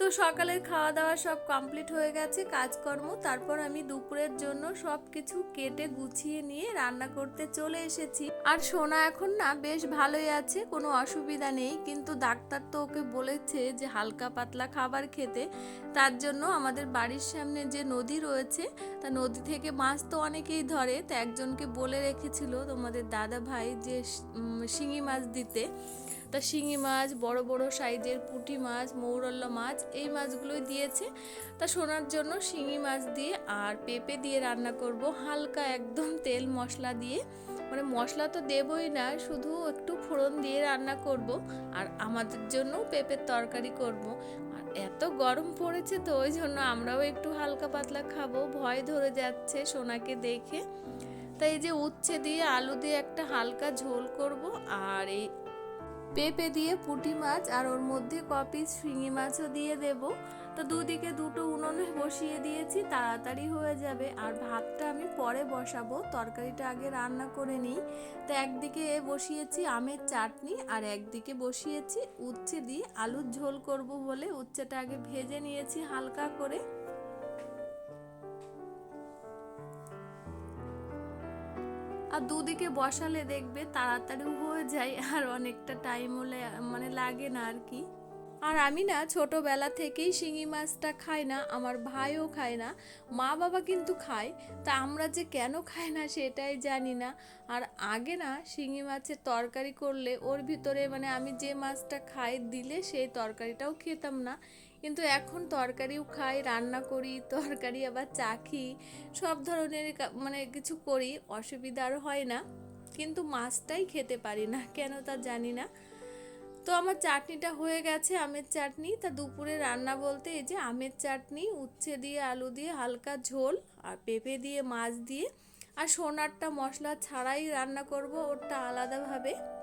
তো সকালের খাওয়া দাওয়া সব কমপ্লিট হয়ে গেছে, কাজকর্ম, তারপর আমি দুপুরের জন্য সব কিছু কেটে গুছিয়ে নিয়ে রান্না করতে চলে এসেছি। আর সোনা এখন না বেশ ভালোই আছে, কোনো অসুবিধা নেই, কিন্তু ডাক্তার তো ওকে বলেছে যে হালকা পাতলা খাবার খেতে, তার জন্য আমাদের বাড়ির সামনে যে নদী রয়েছে, তা নদী থেকে মাছ তো অনেকেই ধরে, তা একজনকে বলে রেখেছিল তোমাদের দাদা ভাই যে শিঙি মাছ দিতে। তা শিঙি মাছ, বড় বড় সাইজের পুঁটি মাছ মৌরল্লা মাছ এই মাছগুলোই দিয়েছে। তা শোনার জন্য শিঙি মাছ দিয়ে আর পেঁপে দিয়ে রান্না করব হালকা একদম তেল মশলা দিয়ে। মানে মশলা তো দেবই না, শুধু একটু ফোড়ন দিয়ে রান্না করব আর আমাদের জন্য পেঁপের তরকারি করব। আর এত গরম পড়েছে তো, ওই জন্য আমরাও একটু হালকা পাতলা খাব, ভয় ধরে যাচ্ছে সোনাকে দেখে। তাই এই যে উচ্ছে দিয়ে আলু দিয়ে একটা হালকা ঝোল করব আর এই পেঁপে দিয়ে পুঁটি মাছ আর ওর মধ্যে কপি শিঙি মাছও দিয়ে দেব। তো দুদিকে দুটো উনুনে বসিয়ে দিয়েছি, তাড়াতাড়ি হয়ে যাবে। আর ভাতটা আমি পরে বসাবো, তরকারিটা আগে রান্না করে নিই। তো একদিকে বসিয়েছি আমের চাটনি আর একদিকে বসিয়েছি উচ্ছে দিয়ে আলুর ঝোল করব বলে উচ্ছেটা আগে ভেজে নিয়েছি হালকা করে। আর দুদিকে বসালে দেখবে তাড়াতাড়ি হয়ে যায়, আর অনেকটা টাইমও মানে লাগে না আর কি। আর আমি না ছোটবেলা থেকেই শিঙি মাছটা খাই না, আমার ভাইও খায় না, মা বাবা কিন্তু খায়, তা আমরা যে কেন খাই না সেটাই জানি না। আর আগে না শিঙি মাছের তরকারি করলে ওর ভিতরে মানে আমি যে মাছটা খাই দিলে সেই তরকারিটাও খেতাম না কিন্তু এখন তরকারিও খাই, রান্না করি, তরকারি আবার চাখি সব ধরনের মানে কিছু করি, অসুবিধা আর হয় না। কিন্তু মাছটাই খেতে পারি না, কেন তা জানি না। তো আমার চাটনিটা হয়ে গেছে আমের চাটনি। তা দুপুরে রান্না বলতে এই যে আমের চাটনি, উচ্ছে দিয়ে, আলু দিয়ে, হালকা ঝোল আর পেঁপে দিয়ে, মাছ দিয়ে। আর সোনারটা মশলা ছাড়াই রান্না করব, ওরটা আলাদাভাবে।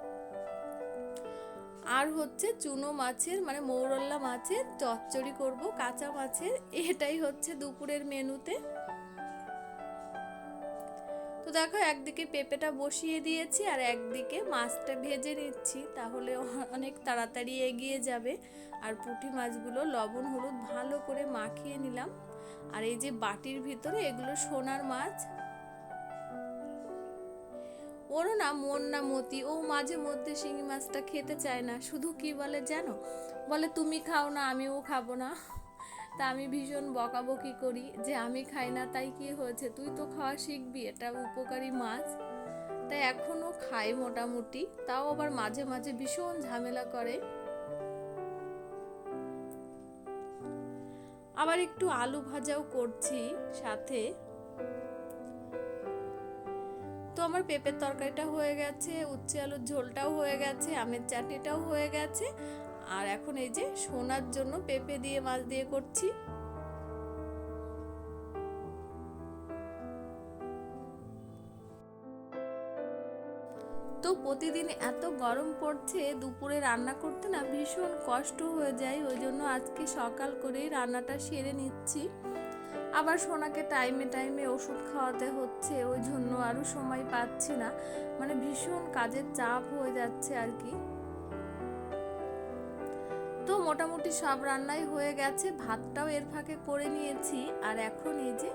আর হচ্ছে চুনো মাছের মানে মৌরল্লা মাছের চচ্চড়ি করব, কাঁচা মাছের। এটাই হচ্ছে দুপুরের মেনুতে। তো দেখো, একদিকে পেঁপেটা বসিয়ে দিয়েছি আর একদিকে মাছটা ভেজে নিচ্ছি। তাহলে অনেক তাড়াতাড়ি এগিয়ে যাবে। আর পুঁটি মাছগুলো লবণ, হলুদ ভালো করে মাখিয়ে নিলাম। আর এই যে বাটির ভিতরে, এগুলো সোনার মাছ। ওরও না মন না মতি, ও মাঝে মধ্যে শিঙি মাছটা খেতে চায় না। শুধু কি বলে জানো? বলে, তুমি খাও না, আমিও খাব না। তা আমি ভীষণ বকাবকি করি যে, আমি খাই না, তাই কি হয়েছে? তুই তো খাওয়া শিখবি, এটা উপকারী মাছ। তাই এখনও খাই মোটামুটি, তাও আবার মাঝে মাঝে ভীষণ ঝামেলা করে। আবার একটু আলু ভাজাও করছি সাথে। আমার পেঁপের তরকারিটা হয়ে গেছে, উচ্ছে আলুর ঝোলটাও হয়ে গেছে, আমের চাটনিটাও হয়ে গেছে। আর এখন এই যে সোনার জন্য পেঁপে দিয়ে, মাছ দিয়ে করছি। তো প্রতিদিন এত গরম পড়ছে, দুপুরে রান্না করতে না ভীষণ কষ্ট হয়ে যায়। ওই জন্য আজকে সকাল করেই রান্নাটা সেরে নিচ্ছি। আবার সোনাকে টাইমে টাইমে ওষুধ খাওয়াতে হচ্ছে, ওই জন্য আরও সময় পাচ্ছি না। মানে ভীষণ কাজের চাপ হয়ে যাচ্ছে আর কি। তো মোটামুটি সব রান্নাই হয়ে গেছে, ভাতটাও এর ফাঁকে করে নিয়েছি। আর এখন এই যে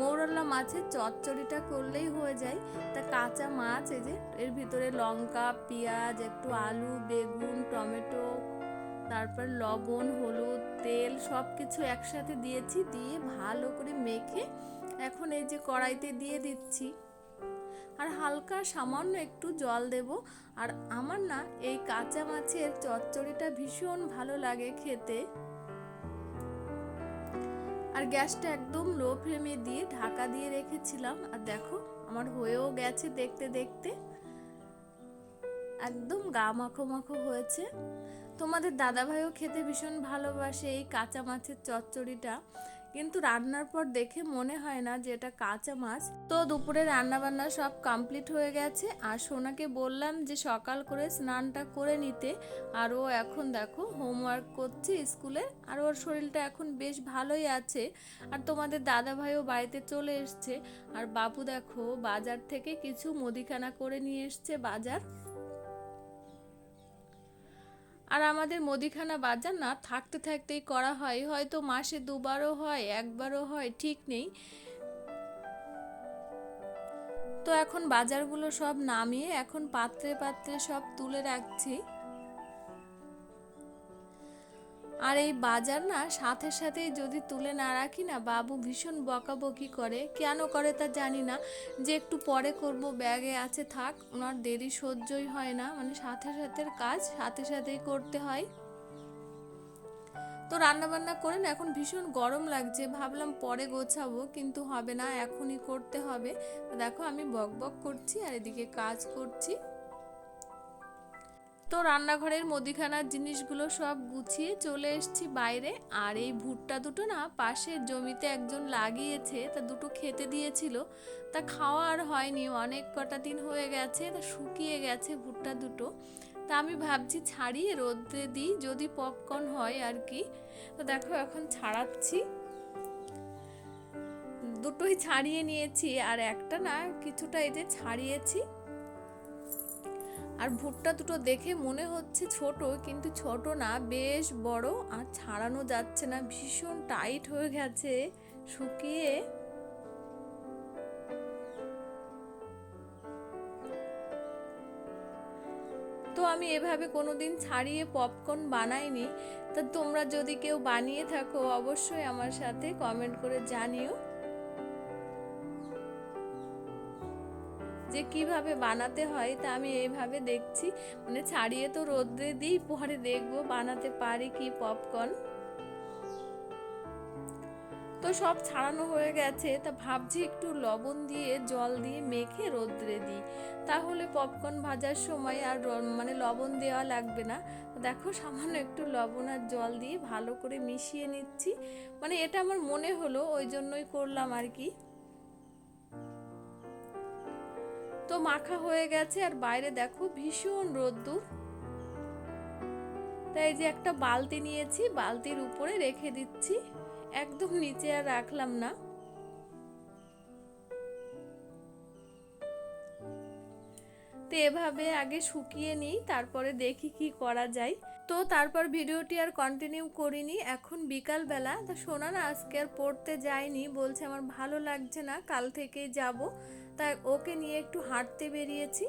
মৌরল্লা মাছের চচ্চড়িটা করলেই হয়ে যায়। তা কাঁচা মাছ, এই যে এর ভিতরে লঙ্কা, পেঁয়াজ, একটু আলু, বেগুন, টমেটো, তারপর লবণ, হলুদ তেল সব কিছু একসাথে দিয়েছি, দিয়ে ভালো করে মেখে এখন এই যে কড়াইতে দিয়ে দিচ্ছি। আর হালকা সামান্য একটু জল দেব। আর আমার না এই কাঁচা মাছের চচ্চড়িটা ভীষণ ভালো লাগে খেতে। আর গ্যাসটা একদম লো ফ্লেমে দিয়ে ঢাকা দিয়ে রেখেছিলাম। আর দেখো, আমার হয়েও গেছে দেখতে দেখতে। একদম গা মাখো মাখো হয়েছে। তোমাদের দাদাভাইও খেতে ভীষণ ভালোবাসে এই কাঁচা মাছের চচ্চড়িটা। কিন্তু রান্নার পর দেখে মনে হয় না যে এটা কাঁচা মাছ। তো দুপুরে রান্না বান্না সব কমপ্লিট হয়ে গেছে। আর সোনাকে বললাম যে সকাল করে স্নানটা করে নিতে। আর ও এখন দেখো হোমওয়ার্ক করছে স্কুলে। আর ওর শরীরটা এখন বেশ ভালোই আছে। আর তোমাদের দাদা ভাইও বাড়িতে চলে এসছে। আর বাবু দেখো বাজার থেকে কিছু মুদিখানা করে নিয়ে এসছে বাজার। আর আমাদের মুদিখানা বাজার না থাকতে থাকতেই করা হয়। হয়তো মাসে দুবারও হয়, একবারও হয়, ঠিক নেই। তো এখন বাজারগুলো সব নামিয়ে এখন পাত্রে পাত্রে সব তুলে রাখছি। আর এই বাজার না সাথে সাথেই যদি তুলে না রাখি না, বাবু ভীষণ বকাবকি করে। কেন করে তা জানি না। যে একটু পরে করব, ব্যাগে আছে থাক, ওনার দেরি সহ্যই হয় না। মানে সাথে সাথে কাজ, সাথে সাথেই করতে হয়। তো রান্না বান্না করে না এখন ভীষণ গরম লাগছে। ভাবলাম পরে গোছাবো, কিন্তু হবে না, এখনই করতে হবে। দেখো আমি বক বক করছি আর এদিকে কাজ করছি। তো রান্নাঘরের মুদিখানার জিনিসগুলো সব গুছিয়ে চলে এসেছি বাইরে। আর এই ভুট্টা দুটো না পাশের জমিতে একজন লাগিয়েছে, তা দুটো খেতে দিয়েছিল। তা খাওয়া আর হয়নি, অনেক কটা দিন হয়ে গেছে, তা শুকিয়ে গেছে ভুট্টা দুটো। তা আমি ভাবছি ছাড়িয়ে রোদে দিই, যদি পপকর্ন হয় আর কি। তো দেখো এখন ছাড়াচ্ছি। দুটোই ছাড়িয়ে নিয়েছি, আর একটা না কিছুটা এই যে ছাড়িয়েছি। আর ভুট্টা দুটো দেখে মনে হচ্ছে ছোট, কিন্তু ছোট না, বেশ বড় আর ছাড়ানো যাচ্ছে না, ভীষণ টাইট হয়ে গেছে। শুকিয়ে তো আমি এভাবে কোনোদিন ছাড়িয়ে পপকর্ন বানাইনি। তা তোমরা যদি কেউ বানিয়ে থাকো, অবশ্যই আমার সাথে কমেন্ট করে জানিও। যে কীভাবে বানাতে হয় তা আমি এইভাবে দেখছি। মানে ছাড়িয়ে তো রোদ্রে দিই, পরে দেখব বানাতে পারি কি পপকর্ন তো সব ছাড়ানো হয়ে গেছে, তা ভাবছি একটু লবণ দিয়ে, জল দিয়ে মেখে রোদ্রে দিই। তাহলে পপকর্ন ভাজার সময় আর মানে লবণ দেওয়া লাগবে না। দেখো সামান্য একটু লবণ আর জল দিয়ে ভালো করে মিশিয়ে নিচ্ছি। মানে এটা আমার মনে হলো, ওই জন্যই করলাম আর কি। তো মাখা হয়ে গেছে আর বাইরে দেখো ভীষণ রোদ্দুর। তাই যে একটা বালতি নিয়েছি, বালতির উপরে রেখে দিচ্ছি। একদম নিচে আর রাখলাম না। তো এভাবে আগে শুকিয়ে নিই, তারপরে দেখি কি করা যায়। তো তারপর ভিডিওটি আর কন্টিনিউ করিনি। এখন বিকালবেলা, তা শোনা না আজকে আর পড়তে যায়নি, বলছে আমার ভালো লাগছে না, কাল থেকেই যাব। তাই ওকে নিয়ে একটু হাঁটতে বেরিয়েছি।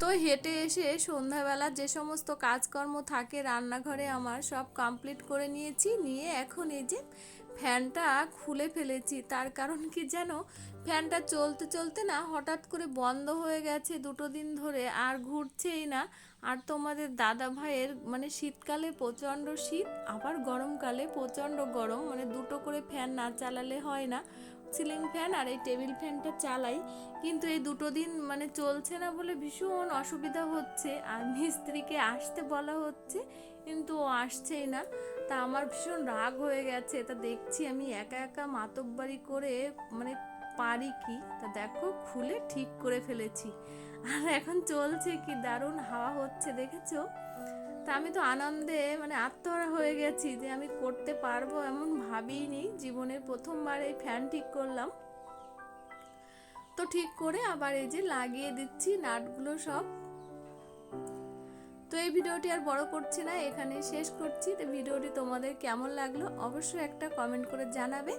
তো হেঁটে এসে সন্ধ্যাবেলা যে সমস্ত কাজকর্ম থাকে রান্নাঘরে আমার সব কমপ্লিট করে নিয়েছি। নিয়ে এখন এই যে ফ্যানটা খুলে ফেলেছি। তার কারণ কি যেন ফ্যানটা চলতে চলতে না হঠাৎ করে বন্ধ হয়ে গেছে দুটো দিন ধরে, আর ঘুরছেই না। আর তোমাদের দাদা ভাইয়ের মানে শীতকালে প্রচণ্ড শীত, আবার গরমকালে প্রচণ্ড গরম। মানে দুটো করে ফ্যান না চালালে হয় না। সিলিং ফ্যান আর এই টেবিল ফ্যানটা চালাই। কিন্তু এই দুটো দিন মানে চলছে না বলে ভীষণ অসুবিধা হচ্ছে। আর মিস্ত্রিকে আসতে বলা হচ্ছে, কিন্তু ও আসছেই না। তা আমার ভীষণ রাগ হয়ে গেছে। তা দেখছি আমি একা একা মাতব্বারি করে মানে পারি কি? তা দেখো, খুলে ঠিক করে ফেলেছি। আর এখন চলছে কি? দারুণ হাওয়া হচ্ছে, দেখেছ? তা আমি তো আনন্দে মানে আত্মহারা হয়ে গেছি যে আমি করতে পারব এমন ভাবিনি। জীবনের প্রথমবার এই ফ্যান ঠিক করলাম। তো ঠিক করে আবার এই যে লাগিয়ে দিচ্ছি নাটগুলো সব। তো এই ভিডিওটি আর বড় করছি না এখানে শেষ করছি। তো ভিডিওটি তোমাদের কেমন লাগল অবশ্যই একটা কমেন্ট করে জানাবে।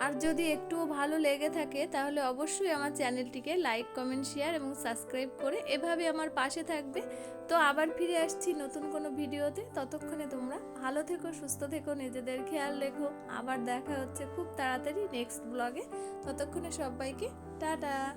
আর যদি একটুও ভালো লেগে থাকে, তাহলে অবশ্যই আমার চ্যানেলটিকে লাইক, কমেন্ট, শেয়ার এবং সাবস্ক্রাইব করে এভাবে আমার পাশে থাকবে। তো আবার ফিরে আসছি নতুন কোনো ভিডিওতে। ততক্ষণে তোমরা ভালো থেকো, সুস্থ থেকো, নিজেদের খেয়াল রেখো। আবার দেখা হচ্ছে খুব তাড়াতাড়ি নেক্সট ব্লগে। ততক্ষণে সবাইকে টাটা।